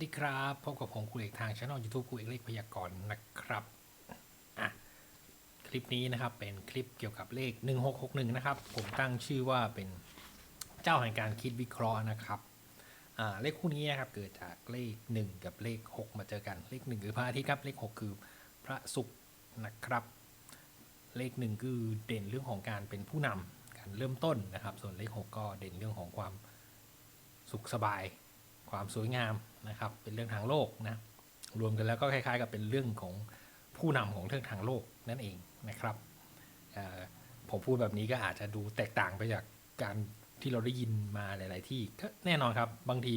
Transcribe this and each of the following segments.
สวัสดีครับพบกับผมครูเอกทางช่องยูทูบครูเอกเลขพยากรณ์นะครับอะคลิปนี้นะครับเป็นคลิปเกี่ยวกับเลข 1661 นะครับ ผมตั้งชื่อว่าเป็นเจ้าแห่งการคิดวิเคราะห์นะครับอ่าเลขคู่นี้นะครับเกิดจากเลข 1 กับเลข 6 มาเจอกันเลข 1 คือพระอาทิตย์ครับเลข 6 คือพระศุกร์นะครับ เลข 1 คือเด่นเรื่องของการเป็นผู้นำการเริ่มต้นนะครับ ส่วนเลข 6 ก็เด่นเรื่องของความสุขสบาย ความสวยงามนะครับ เป็นเรื่องทางโลกนะรวมกันแล้วก็คล้าย ๆ กับเป็นเรื่องของผู้นำของเรื่องทางโลกนั่นเองนะครับผมพูดแบบนี้ก็อาจจะดูแตกต่างไปจากการที่เราได้ยินมาหลาย ๆ ที่ก็แน่นอนครับบางที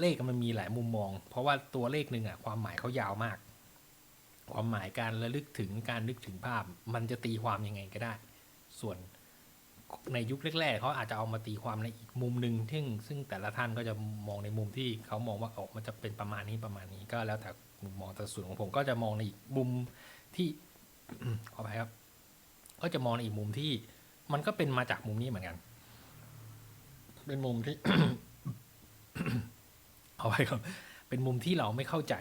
เลขมันมีหลายมุมมอง เพราะว่าตัวเลขหนึ่งอะความหมายเขายาวมาก ความหมายการระลึกถึงการนึกถึงภาพ มันจะตีความยังไงก็ได้ ส่วน ในยุคแรกๆเขาอาจจะเอามาตีความในอีกมุมหนึ่งซึ่งซึ่งแต่ละท่านก็จะมองในมุมที่เขามองว่าออกมันจะเป็นประมาณนี้ประมาณนี้ก็แล้วแต่มุมมองแต่ส่วนของผมก็จะมองในอีกมุมที่ขออภัยครับ ก็จะมองในอีกมุมที่มันก็เป็นมาจากมุมนี้เหมือนกัน เป็นมุมที่ขออภัยครับ เป็นมุมที่เราไม่เข้าใจ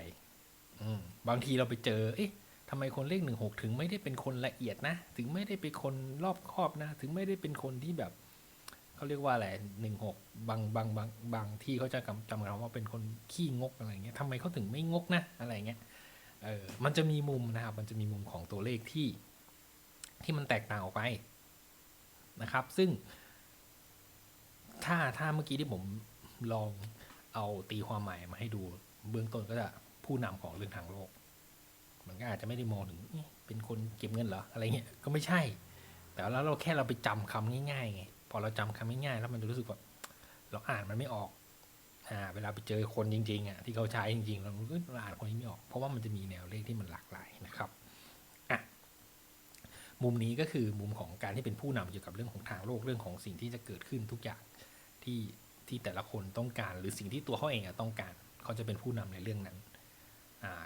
อืบางทีเราไปเจอ เอ๊ะ ทำไมคนเลขหนึ่งหกถึงไม่ได้เป็นคนละเอียดนะ ถึงไม่ได้เป็นคนรอบคอบนะ ถึงไม่ได้เป็นคนที่แบบเขาเรียกว่าอะไรหนึ่งหกบางบางบางบางที่เขาจะจำจำกันว่าเป็นคนขี้งกอะไรเงี้ยทำไมเขาถึงไม่งกนะอะไรเงี้ยเออมันจะมีมุมนะครับ มันจะมีมุมของตัวเลขที่ที่มันแตกต่างออกไปนะครับ ซึ่ง ถ้าถ้าเมื่อกี้ที่ผมลองเอาตีความหมายมาให้ดู เบื้องต้นก็จะผู้นำของเรื่องทางโลก อาจจะไม่ได้มองถึงเป็นคนเก็บเงินเหรออะไรเงี้ยก็ไม่ใช่ แต่แล้วเราแค่เราไปจำคำง่ายๆไงพอเราจำคำง่ายๆแล้วมันจะรู้สึกว่าเราอ่านมันไม่ออกอ่าเวลาไปเจอคนจริงๆอะที่เขาใช้จริงๆเราเอ้ยเราอ่านคนนี้ไม่ออก เพราะว่ามันจะมีแนวเลขที่มันหลากหลายนะครับอะมุมนี้ก็คือมุมของการที่เป็นผู้นำเกี่ยวกับเรื่องของทางโลกเรื่องของสิ่งที่จะเกิดขึ้นทุกอย่างที่ที่แต่ละคนต้องการ หรือสิ่งที่ตัวเขาเองอะต้องการ เขาจะเป็นผู้นำในเรื่องนั้นอ่า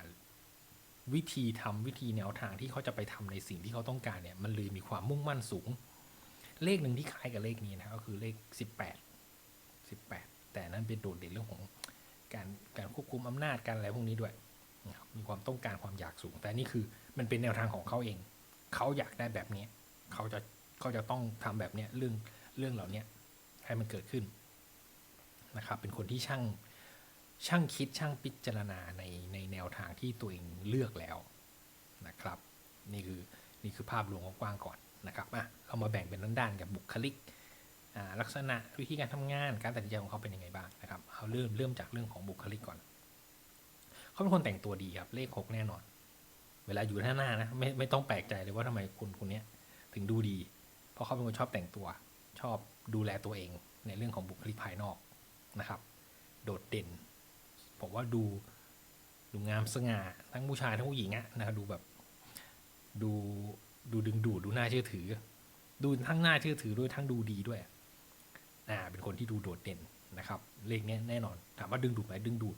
วิธีทำวิธีแนวทางที่เขาจะไปทำในสิ่งที่เขาต้องการเนี่ย มันเลยมีความมุ่งมั่นสูง เลขหนึ่งที่คล้ายกับเลขนี้นะก็คือเลขสิบแปดสิบแปดแต่นั้นเป็นโดดเด่นเรื่องของการการควบคุมอำนาจการอะไรพวกนี้ด้วยมีความต้องการความอยากสูง แต่นี่คือมันเป็นแนวทางของเขาเอง เขาอยากได้แบบนี้เขาจะเขาจะต้องทำแบบเนี้ยเรื่องเรื่องเหล่านี้ให้มันเกิดขึ้นนะครับ เป็นคนที่ช่าง ช่างคิดช่างพิจารณาในในแนวทางที่ตัวเองเลือกแล้วนะครับ นี่คือนี่คือภาพรวมกว้างก่อนนะครับอะเรามาแบ่งเป็นด้านๆกับบุคลิกลักษณะวิธีการทำงานการตัดสินใจของเขาเป็นยังไงบ้างนะครับเอาเริ่มเริ่มจากเรื่องของบุคลิกก่อน เขาเป็นคนแต่งตัวดีครับเลขหกแน่นอน เวลาอยู่หน้าหน้านะไม่ไม่ต้องแปลกใจเลยว่าทำไมคุณคนเนี้ยถึงดูดี เพราะเขาเป็นคนชอบแต่งตัว ชอบดูแลตัวเองในเรื่องของบุคลิกภายนอกนะครับ โดดเด่น ผมว่าดูดูงามสง่าทั้งผู้ชายทั้งผู้หญิงอะนะครับดูแบบดูดูดึงดูดดูน่าเชื่อถือ ดูทั้งน่าเชื่อถือด้วยทั้งดูดีด้วยอ่าเป็นคนที่ดูโดดเด่นนะครับเลขนี้แน่นอนถามว่าดึงดูดไหมดึงดูด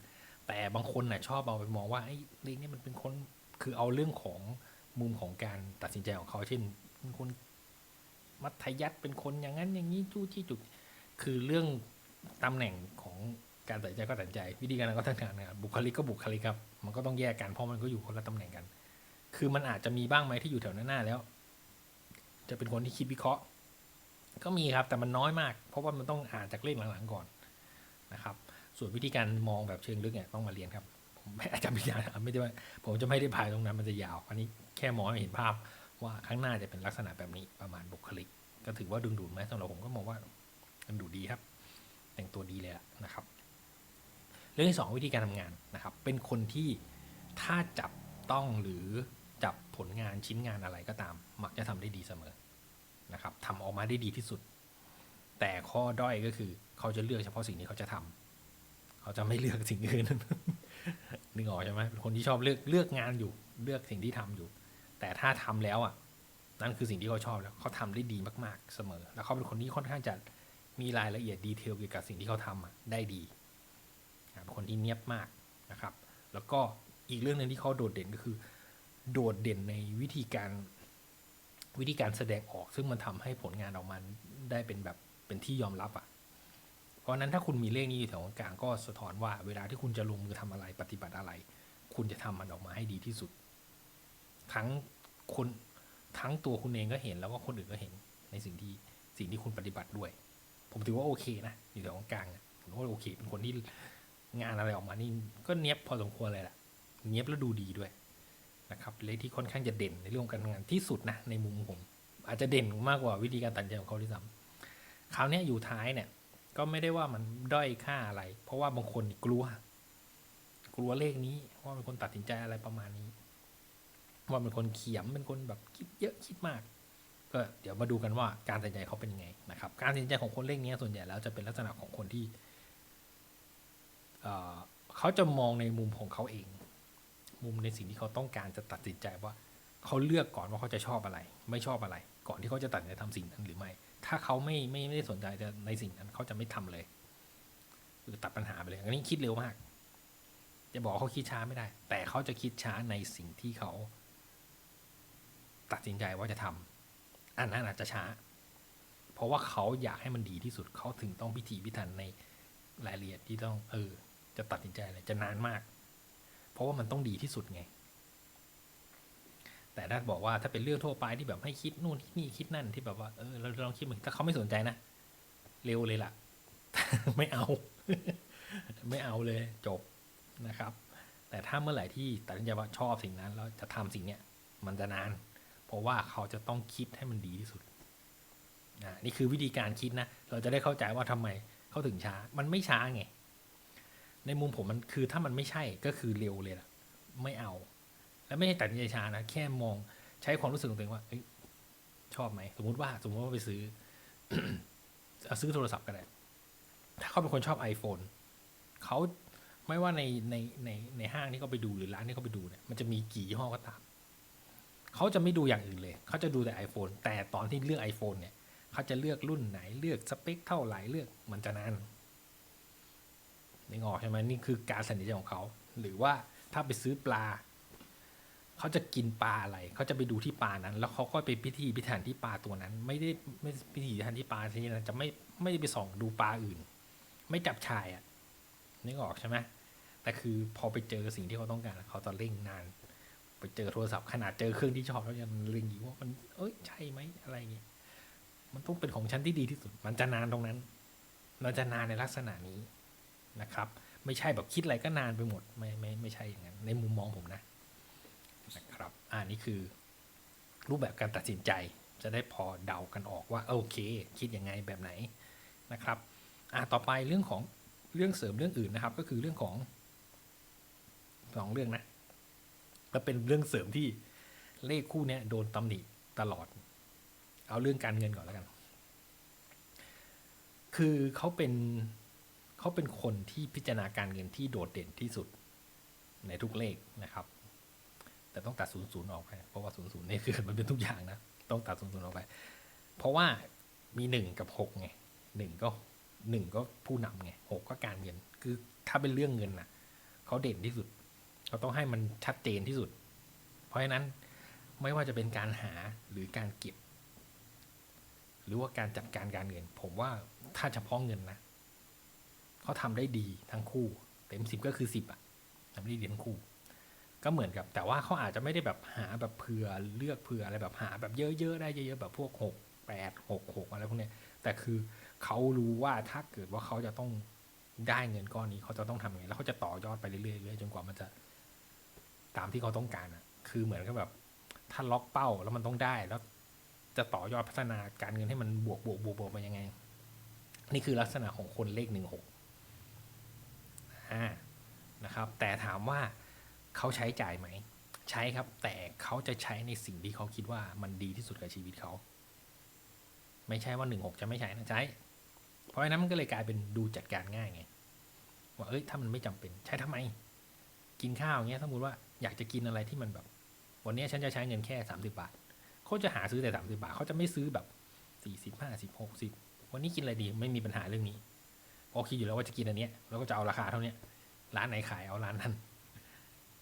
แต่บางคนน่ะชอบเอาไปมองว่าไอ้เลขนี้มันเป็นคนคือเอาเรื่องของมุมของการตัดสินใจของเขา เช่นเป็นคนมัธยัติเป็นคนอย่างนั้นอย่างนี้จู้จี้จุดคือเรื่องตำแหน่งของ การตัดสินใจก็ตัดใจ วิธีการก็ทำงานนะครับบุคลิกก็บุคลิกครับ มันก็ต้องแยกกันเพราะมันก็อยู่คนละตำแหน่งกัน คือมันอาจจะมีบ้างไหมที่อยู่แถวหน้าแล้ว จะเป็นคนที่คิดวิเคราะห์ ก็มีครับแต่มันน้อยมาก เพราะว่ามันต้องอ่านจากเลขหลังๆก่อนนะครับ ส่วนวิธีการมองแบบเชิงลึกเนี่ยต้องมาเรียนครับผมไม่อาจจะไม่ได้ไม่ได้ว่าผมจะไม่ได้พายตรงนั้นมันจะยาว อันนี้แค่มองให้เห็นภาพว่าข้างหน้าจะเป็นลักษณะแบบนี้ประมาณบุคลิก ก็ถือว่าดึงดูดไหมสำหรับผมก็มองว่าดึงดูดดีครับ แต่งตัวดีเลยนะครับ เรื่องที่สองวิธีการทำงานนะครับ เป็นคนที่ถ้าจับต้องหรือจับผลงานชิ้นงานอะไรก็ตาม มักจะทำได้ดีเสมอนะครับทำออกมาได้ดีที่สุด แต่ข้อด้อยก็คือ เขาจะเลือกเฉพาะสิ่งที่เขาจะทำเขาจะไม่เลือกสิ่งอื่นนึกออกใช่ไหมคนที่ชอบเลือกเลือกงานอยู่ เลือกสิ่งที่ทำอยู่ แต่ถ้าทำแล้วอะนั่นคือสิ่งที่เขาชอบแล้วเขาทำได้ดีมาก ๆ เสมอ แล้วเขาเป็นคนที่ค่อนข้างจะมีรายละเอียดดีเทลเกี่ยวกับสิ่งที่เขาทำอะได้ดี เป็นคนที่เนียบมากนะครับ แล้วก็อีกเรื่องหนึ่งที่เขาโดดเด่นก็คือ โดดเด่นในวิธีการวิธีการแสดงออก ซึ่งมันทำให้ผลงานออกมาได้เป็นแบบเป็นที่ยอมรับอะ่ะ เพราะนั้นถ้าคุณมีเลขนี้อยู่แถวกลางก็สะท้อนว่าเวลาที่คุณจะลงมือทำอะไรปฏิบัติอะไร คุณจะทำมันออกมาให้ดีที่สุด ทั้งคนทั้งตัวคุณเองก็เห็นแล้วก็คนอื่นก็เห็นในสิ่งที่สิ่งที่คุณปฏิบัติด้วย ผมถือว่าโอเคนะอยู่แถวกลางผมว่าโอเค เป็นคนที่ งานอะไรออกมานี่ก็เนี้ยบพอสมควรเลยแหละเนี้ยบแล้วดูดีด้วยนะครับเลขที่ค่อนข้างจะเด่นในเรื่องการงานที่สุดนะในมุมผม อาจจะเด่นมากกว่าวิธีการตัดสินใจของเขาด้วยซ้ำคราวนี้อยู่ท้ายเนี่ย ก็ไม่ได้ว่ามันด้อยค่าอะไร เพราะว่าบางคนกลัว กลัวเลขนี้ว่าเป็นคนตัดสินใจอะไรประมาณนี้ ว่าเป็นคนเขียมเป็นคนแบบคิดเยอะคิดมาก ก็เดี๋ยวมาดูกันว่าการตัดสินใจเขาเป็นยังไงนะครับ การตัดสินใจของคนเลขนี้ส่วนใหญ่แล้วจะเป็นลักษณะของคนที่ เขาจะมองในมุมของเขาเอง มุมในสิ่งที่เขาต้องการจะตัดสินใจว่าเขาเลือกก่อนว่าเขาจะชอบอะไร ไม่ชอบอะไร ก่อนที่เขาจะตัดสินใจทำสิ่งนั้นหรือไม่ ถ้าเขาไม่ไม่ไม่ได้สนใจจะในสิ่งนั้นเขาจะไม่ทำเลยคือตัดปัญหาไปเลยอันนี้คิดเร็วมาก จะบอกเขาคิดช้าไม่ได้ แต่เขาจะคิดช้าในสิ่งที่เขา ตัดสินใจว่าจะทำอันนั้นอาจจะช้า เพราะว่าเขาอยากให้มันดีที่สุดเขาถึงต้องพิถีพิถันในรายละเอียดที่ต้องเออ จะตัดสินใจอะไรจะนานมาก เพราะว่ามันต้องดีที่สุดไง แต่ถ้าบอกว่าถ้าเป็นเรื่องทั่วไปที่แบบให้คิดนู่นคิดนี่คิดนั่นที่แบบว่าเออเราลองคิดหมือนถ้าเขาไม่สนใจนะเร็วเลยล่ะ ไม่เอา ไม่เอาเลยจบนะครับ แต่ถ้าเมื่อไหร่ที่ตัดสินใจว่าชอบสิ่งนั้นแล้วจะทำสิ่งเนี้ยมันจะนาน เพราะว่าเขาจะต้องคิดให้มันดีที่สุดนี่คือวิธีการคิดนะ เราจะได้เข้าใจว่าทำไมเขาถึงช้า มันไม่ช้าไง ในมุมผมมันคือถ้ามันไม่ใช่ก็คือเร็วเลยล่ะ ไม่เอา แล้วไม่ใช่ตัดสินใจช้านะแค่มองใช้ความรู้สึกของตัวเองว่าอชอบไหมสมมุติว่าสมมติว่าไปซื้อซื้อโทรศัพท์ก็ได้ถ้าเขาเป็นคนชอบ iPhone เขาไม่ว่าในในในในห้างที่เขาไปดูหรือร้านที่เขาไปดูเนี่ยมันจะมีกี่ยี่ห้อก็ตามเขาจะไม่ดูอย่างอื่นเลย เขาจะดูแต่ iPhone แต่ตอนที่เลือก iPhone เนี่ย เขาจะเลือกรุ่นไหนเลือกสเปคเท่าไหร่เลือกมันจะนาน นึกออกใช่ไหมนี่คือการตัดสินใจของเขา หรือว่าถ้าไปซื้อปลา เขาจะกินปลาอะไร เขาจะไปดูที่ปลานั้น แล้วเขาก็ไปพิธีพิถันที่ปลาตัวนั้น ไม่ได้ไม่พิธีพิถันที่ปลาที่นั้นจะไม่ไม่ได้ไปส่องดูปลาอื่น ไม่จับชายอะนึกออกใช่ไหมแต่คือพอไปเจอสิ่งที่เขาต้องการเขาจะเร่งนาน ไปเจอโทรศัพท์ขนาดเจอเครื่องที่ชอบแล้วยังเร่งอยู่ว่ามันเอ้ยใช่ไหมอะไรเงี้ยมันต้องเป็นของฉันที่ดีที่สุด มันจะนานตรงนั้น มันจะนานในลักษณะนี้ นะครับ ไม่ใช่แบบคิดอะไรก็นานไปหมดไม่ไม่ไม่ใช่อย่างนั้น ในมุมมองผมนะนะครับอ่านี่คือรูปแบบการตัดสินใจจะได้พอเดากันออกว่าโอเค คิดยังไงแบบไหนนะครับอ่าต่อไปเรื่องของเรื่องเสริมเรื่องอื่นนะครับ ก็คือเรื่องของสองเรื่องนะก็เป็นเรื่องเสริมที่เลขคู่เนี้ยโดนตำหนิตลอด เอาเรื่องการเงินก่อนแล้วกัน คือเขาเป็น เขาเป็นคนที่พิจารณาการเงินที่โดดเด่นที่สุดในทุกเลขนะครับ แต่ต้องตัดศูนย์ศูนย์ออกไป เพราะว่าศูนย์ศูนย์นี่คือมันเป็นทุกอย่างนะ ต้องตัดศูนย์ศูนย์ออกไป เพราะว่ามีหนึ่งกับหกไงหนึ่งก็หนึ่งก็ผู้นำไงหกก็การเงิน คือถ้าเป็นเรื่องเงินน่ะเขาเด่นที่สุด เขาต้องให้มันชัดเจนที่สุด เพราะฉะนั้นไม่ว่าจะเป็นการหาหรือการเก็บ หรือว่าการจัดการการเงิน ผมว่าถ้าเฉพาะเงินนะ เขาทำได้ดีทั้งคู่ เต็มสิบก็คือสิบอะทำได้ดีทั้งคู่ ก็เหมือนกับ แต่ว่าเขาอาจจะไม่ได้แบบหาแบบเผื่อเลือกเผื่ออะไรแบบหาแบบเยอะๆได้เยอะๆแบบพวกหกแปดหกหกอะไรพวกเนี้ยแต่คือเขารู้ว่าถ้าเกิดว่าเขาจะต้องได้เงินก้อนนี้เขาจะต้องทำยังไงแล้วเขาจะต่อยอดไปเรื่อยๆจนกว่ามันจะ ตามที่เขาต้องการอะคือเหมือนกับแบบ ถ้าล็อกเป้าแล้วมันต้องได้ แล้วจะต่อยอดพัฒนาการเงินให้มันบวกบวกบวกบวกไปยังไง นี่คือลักษณะของคนเลขหนึ่งหก อ่านะครับแต่ถามว่าเขาใช้จ่ายไหม ใช้ครับแต่เขาจะใช้ในสิ่งที่เขาคิดว่ามันดีที่สุดกับชีวิตเขา ไม่ใช่ว่าหนึ่งหกจะไม่ใช้นะใช้ เพราะฉะนั้นมันก็เลยกลายเป็นดูจัดการง่ายไงว่าเอ้ยถ้ามันไม่จำเป็นใช้ทำไม กินข้าวเงี้ยสมมติว่าอยากจะกินอะไรที่มันแบบ วันนี้ฉันจะใช้เงินแค่สามสิบาทเขาจะหาซื้อแต่สามสิบาทเขาจะไม่ซื้อแบบสี่สิบห้าสิบหกสิบวันนี้กินอะไรดีไม่มีปัญหาเรื่องนี้ เพอคิดอยู่แล้วว่าจะกินอันเนี้ยแล้วก็จะเอาราคาเท่านี้ร้านไหนขายเอาร้านนั้น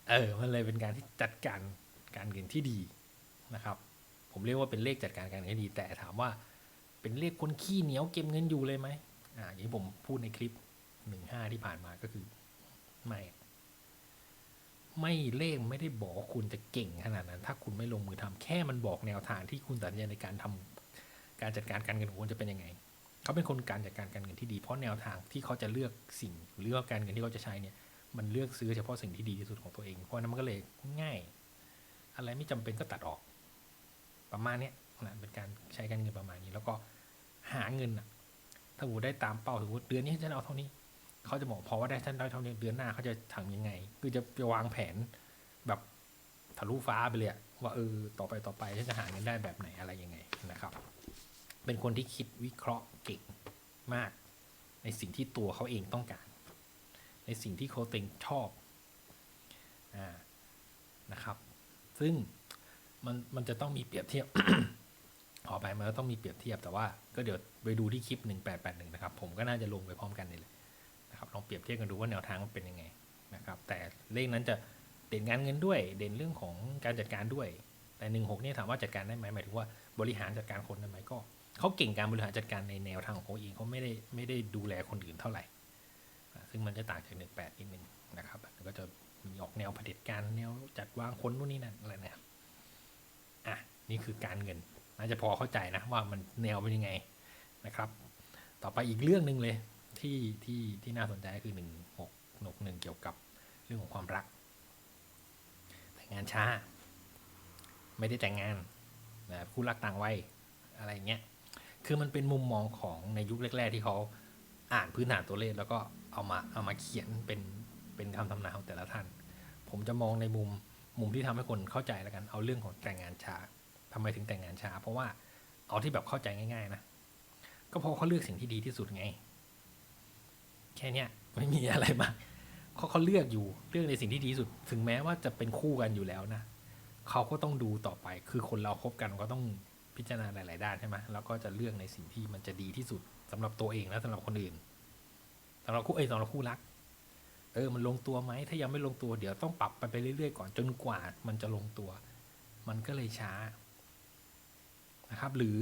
เออ มันเลยเป็นการที่จัดการการเงินที่ดีนะครับ ผมเรียกว่าเป็นเลขจัดการการเงินที่ดี แต่ถามว่าเป็นเลขคนขี้เหนียวเก็บเงินอยู่เลยไหมอ่าอย่างที่ผมพูดในคลิปหนึ่งห้าที่ผ่านมาก็คือไม่ไม่เล่มไม่ได้บอกคุณจะเก่งขนาดนั้น ถ้าคุณไม่ลงมือทำแค่มันบอกแนวทางที่คุณตัดสินใจในการทำการจัดการการเงินของคุณจะเป็นยังไง เขาเป็นคนการจัดการการเงินที่ดี เพราะแนวทางที่เขาจะเลือกสิ่งหรือว่าการเงินที่เขาจะใช้เนี่ย มันเลือกซื้อเฉพาะสิ่งที่ดีที่สุดของตัวเอง เพราะนั้นมันก็เลยง่าย อะไรไม่จำเป็นก็ตัดออก ประมาณเนี้ยนะเป็นการใช้การเงินประมาณนี้ แล้วก็หาเงินอะถ้าสมมติได้ตามเป้าสมมติเดือนนี้ฉันเอาเท่านี้เขาจะบอกพอว่าได้ฉันได้เท่านี้เดือนหน้าเขาจะทำยังไง คือจะไปวางแผนแบบทะลุฟ้าไปเลยว่าเออต่อไปต่อไปฉันจะหาเงินได้แบบไหนอะไรยังไงนะครับ เป็นคนที่คิดวิเคราะห์เก่งมาก ในสิ่งที่ตัวเขาเองต้องการ ในสิ่งที่เขาเองชอบอ่านะครับ ซึ่งมันมันจะต้องมีเปรียบเทียบขอไปมันก็ต้องมีเปรียบเทียบแต่ว่าก็เดี๋ยวไปดูที่คลิป 1881 นะครับ ผมก็น่าจะลงไปพร้อมกันนี่แหละนะครับลองเปรียบเทียบกันดูว่าแนวทางมันเป็นยังไงนะครับ แต่เลขนั้นจะเด่นงานเงินด้วย เด่นเรื่องของการจัดการด้วย แต่ 16เนี่ยถามว่าจัดการได้ไหมหมายถึงว่าบริหารจัดการคนได้ไหมก็ เขาเก่งการบริหารจัดการในแนวทางของเขาเองเขาไม่ได้ไม่ได้ดูแลคนอื่นเท่าไหร่ ซึ่งมันจะต่างจาก18นิดนึงนะครับก็จะมีออกแนวเผด็จการแนวจัดวางคนนู่นนี่นั่นอะไรนะครับอะนี่คือการเงินน่าจะพอเข้าใจนะว่ามันแนวเป็นยังไงนะครับ ต่อไปอีกเรื่องหนึ่งเลยที่ที่ที่น่าสนใจคือหนึ่งหกหกหนึ่งเกี่ยวกับเรื่องของความรัก แต่งงานช้า ไม่ได้แต่งงานนะคู่รักต่างวัยอะไรเงี้ย คือมันเป็นมุมมองของในยุคแรก ๆ ที่เขาอ่านพื้นฐานตัวเลขแล้วก็เอามาเอามาเขียนเป็นเป็นคำทำนายของแต่ละท่าน ผมจะมองในมุมมุมที่ทำให้คนเข้าใจแล้วกัน เอาเรื่องของแต่งงานช้าทำไมถึงแต่งงานช้า เพราะว่าเอาที่แบบเข้าใจง่าย ๆ นะ ก็เพราะเขาเลือกสิ่งที่ดีที่สุดไง แค่เนี้ยไม่มีอะไรมากเขาเขาเลือกอยู่เลือกในสิ่งที่ดีที่สุด ถึงแม้ว่าจะเป็นคู่กันอยู่แล้วนะเขาก็ต้องดูต่อไป คือคนเราคบกันก็ต้อง พิจารณาหลาย ๆ ด้านใช่ไหมแล้วก็จะเลือกในสิ่งที่มันจะดีที่สุดสำหรับตัวเองและสำหรับคนอื่นสำหรับคู่เอ้ยสำหรับคู่รัก เออ มันลงตัวไหมถ้ายังไม่ลงตัวเดี๋ยวต้องปรับไปไปเรื่อย ๆ ก่อนจนกว่ามันจะลงตัว มันก็เลยช้านะครับ หรือ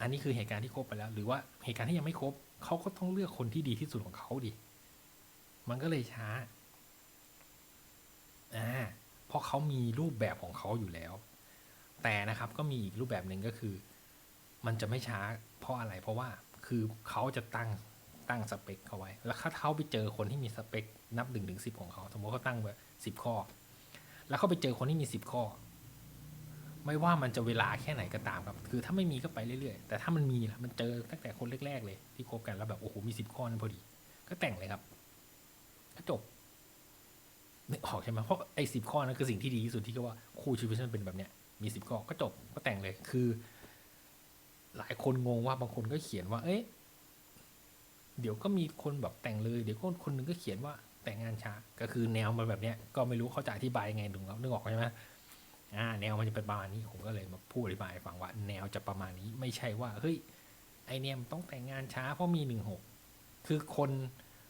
อันนี้คือเหตุการณ์ที่ครบไปแล้ว หรือว่าเหตุการณ์ที่ยังไม่ครบเขาก็ต้องเลือกคนที่ดีที่สุดของเขาดิมันก็เลยช้าอ่าเพราะเขามีรูปแบบของเขาอยู่แล้ว แต่นะครับก็มีอีกรูปแบบหนึ่งก็คือ มันจะไม่ช้าเพราะอะไร เพราะว่าคือเขาจะตั้งตั้งสเปคเขาไว้ แล้วถ้าเขาไปเจอคนที่มีสเปค นับหนึ่งถึงสิบของเขา สมมติเขาตั้งไว้สิบข้อ แล้วเขาไปเจอคนที่มีสิบข้อ ไม่ว่ามันจะเวลาแค่ไหนก็ตามครับ คือถ้าไม่มีก็ไปเรื่อยๆ แต่ถ้ามันมีล่ะมันเจอตั้งแต่คนแรกๆเลย ที่คบกันแล้วแบบโอ้โหมีสิบข้อนั้นพอดี ก็แต่งเลยครับก็จบนึกออกใช่ไหมเพราะไอ้สิบข้อนั้นคือสิ่งที่ดีที่สุดที่ก็ว่าคู่ชีวิตฉันเป็นแบบเนี้ย มีสิบข้อก็จบก็แต่งเลยคือ หลายคนงงว่าบางคนก็เขียนว่า เอ๊ะเดี๋ยวก็มีคนแบบแต่งเลย เดี๋ยวก็คนหนึงก็เขียนว่าแต่งงานช้าก็คือแนวมันแบบเนี้ยก็ไม่รู้เขาจะอธิบายยังไงดึงแล้วนึกออกใช่ไหมอ่าแนวมันจะเป็นประมาณนี้ผมก็เลยมาพูดอธิบายฟังว่า แนวจะประมาณนี้ไม่ใช่ว่าเฮ้ยไอเนี่ยมันต้องแต่งงานช้าเพราะมีหนึ่งหกคือคน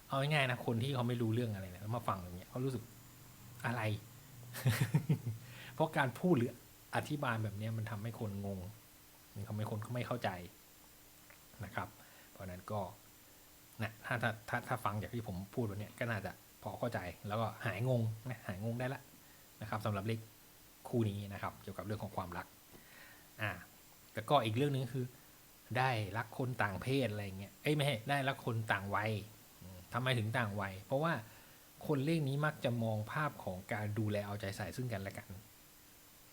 เอาง่ายๆนะคนที่เขาไม่รู้เรื่องอะไรเนี่ยแล้วมาฟังอย่างเงี้ยเขารู้สึกอะไร เพราะการพูดหรือ อธิบายแบบนี้มันทำให้คนงง มันทำให้คนไม่เข้าใจนะครับ เพราะนั้นก็นะถ้าถ้าถ้าถ้าฟังจากที่ผมพูดวันนี้ก็น่าจะพอเข้าใจแล้วก็หายงงนะหายงงได้ละนะครับสำหรับเลขคู่นี้นะครับ เกี่ยวกับเรื่องของความรักอ่าแล้วก็อีกเรื่องหนึงคือ ได้รักคนต่างเพศอะไรเงี้ยเอ้ยไม่ใช่ได้รักคนต่างวัยทำไมถึงต่างวัย เพราะว่าคนเลขนี้มักจะมองภาพของการดูแลเอาใจใส่ซึ่งกันและกัน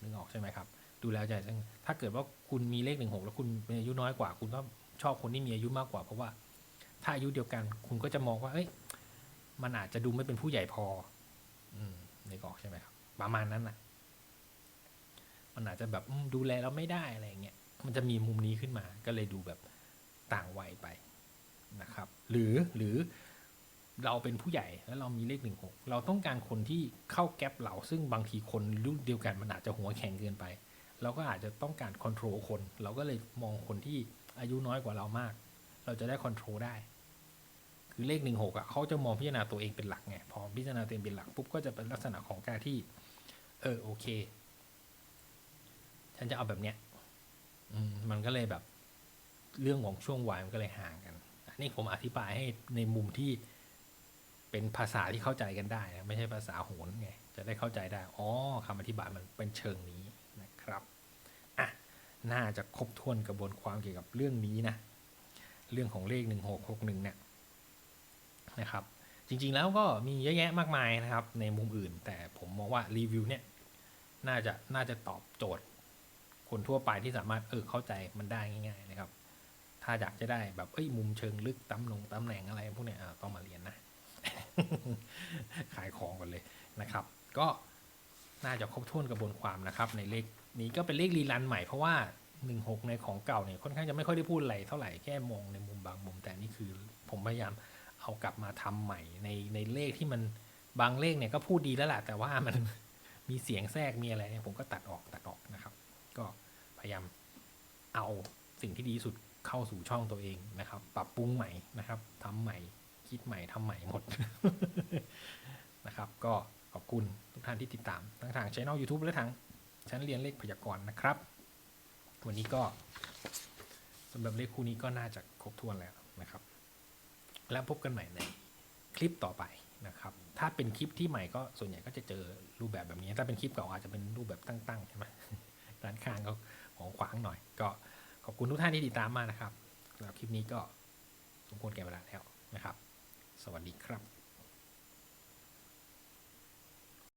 นึกออกใช่ไหมครับ ดูแลเอาใจซึ่งถ้าเกิดว่าคุณมีเลขหนึ่งหกแล้วคุณเป็นอายุน้อยกว่า คุณก็ชอบคนที่มีอายุมากกว่า เพราะว่าถ้าอายุเดียวกัน คุณก็จะมองว่า เอ้ย มันอาจจะดูไม่เป็นผู้ใหญ่พอ อืมนึกออกใช่ไหมครับ ประมาณนั้นน่ะ มันอาจจะแบบดูแลเราไม่ได้อะไรเงี้ย มันจะมีมุมนี้ขึ้นมา ก็เลยดูแบบต่างวัยไปนะครับ หรือหรือ เราเป็นผู้ใหญ่แล้วเรามีเลขหนึ่งหกเราต้องการคนที่เข้าแก๊ปเราซึ่งบางทีคนรุ่นเดียวกันมันอาจจะหัวแข็งเกินไป เราก็อาจจะต้องการค o n t r o l คน เราก็เลยมองคนที่อายุน้อยกว่าเรามาก เราจะได้ค o n t r o l ได้ คือเลขหนึ่งหกอะเขาจะมองพิจารณาตัวเองเป็นหลักไงพอพิจารณาตัวเองเป็นหลักปุ๊บก็จะเป็นลักษณะของการที่ เออโอเค ฉันจะเอาแบบเนี้ยอืมมันก็เลยแบบ เรื่องของช่วงวัยมันก็เลยห่างกันอันนี่ผมอธิบายให้ในมุมที่ เป็นภาษาที่เข้าใจกันได้นะไม่ใช่ภาษาโหนไงจะได้เข้าใจได้อ๋อคำอธิบายมันเป็นเชิงนี้นะครับอะน่าจะครบถ้วนกระบวนความเกี่ยวกับเรื่องนี้นะเรื่องของเลขหนึ่งหกหกหนึ่งเนี่ยนะครับจริงๆแล้วก็มีเยอะแยะมากมายนะครับ ในมุมอื่น แต่ผมมองว่ารีวิวเนี่ยน่าจะน่าจะตอบโจทย์ คนทั่วไปที่สามารถเออเข้าใจมันได้ง่าย ๆ นะครับ ถ้าอยากจะได้แบบเอ้ยมุมเชิงลึกตำแหนงตำแหน่งอะไรพวกเนี้ยต้องมาเรียนนะ ขายของก่อนเลยนะครับ ก็น่าจะครบถ้วนกระบวนความนะครับ ในเลขนี้ก็เป็นเลขรีรันใหม่เพราะว่า 16 ในของเก่าเนี่ยค่อนข้างจะไม่ค่อยได้พูดอะไรเท่าไหร่แค่มองในมุมบางมุม แต่นี่คือผมพยายามเอากลับมาทำใหม่ในในเลขที่มันบางเลขเนี่ยก็พูดดีแล้วแหละแต่ว่ามันมีเสียงแทรกมีอะไรเนี่ยผมก็ตัดออกตัดออกนะครับ ก็พยายามเอาสิ่งที่ดีสุดเข้าสู่ช่องตัวเองนะครับ ปรับปรุงใหม่นะครับทำใหม่ คิดใหม่ทำใหม่หมดนะครับ ก็ขอบคุณทุกท่านที่ติดตาม ทั้งทางช่อง YouTube และทางชั้นเรียนเลขพยากรณ์นะครับ วันนี้ก็สำหรับเลขคู่นี้ก็น่าจะครบถ้วนแล้วนะครับ แล้วพบกันใหม่ในคลิปต่อไปนะครับ ถ้าเป็นคลิปที่ใหม่ก็ส่วนใหญ่ก็จะเจอรูปแบบแบบนี้ ถ้าเป็นคลิปเก่าอาจจะเป็นรูปแบบตั้งๆใช่ไหมด้านข้างก็ของขวางหน่อย ก็ขอบคุณทุกท่านที่ติดตามมากนะครับสำหรับคลิปนี้ก็สมควรแก่เวลาแล้วนะครับ สวัสดีครับ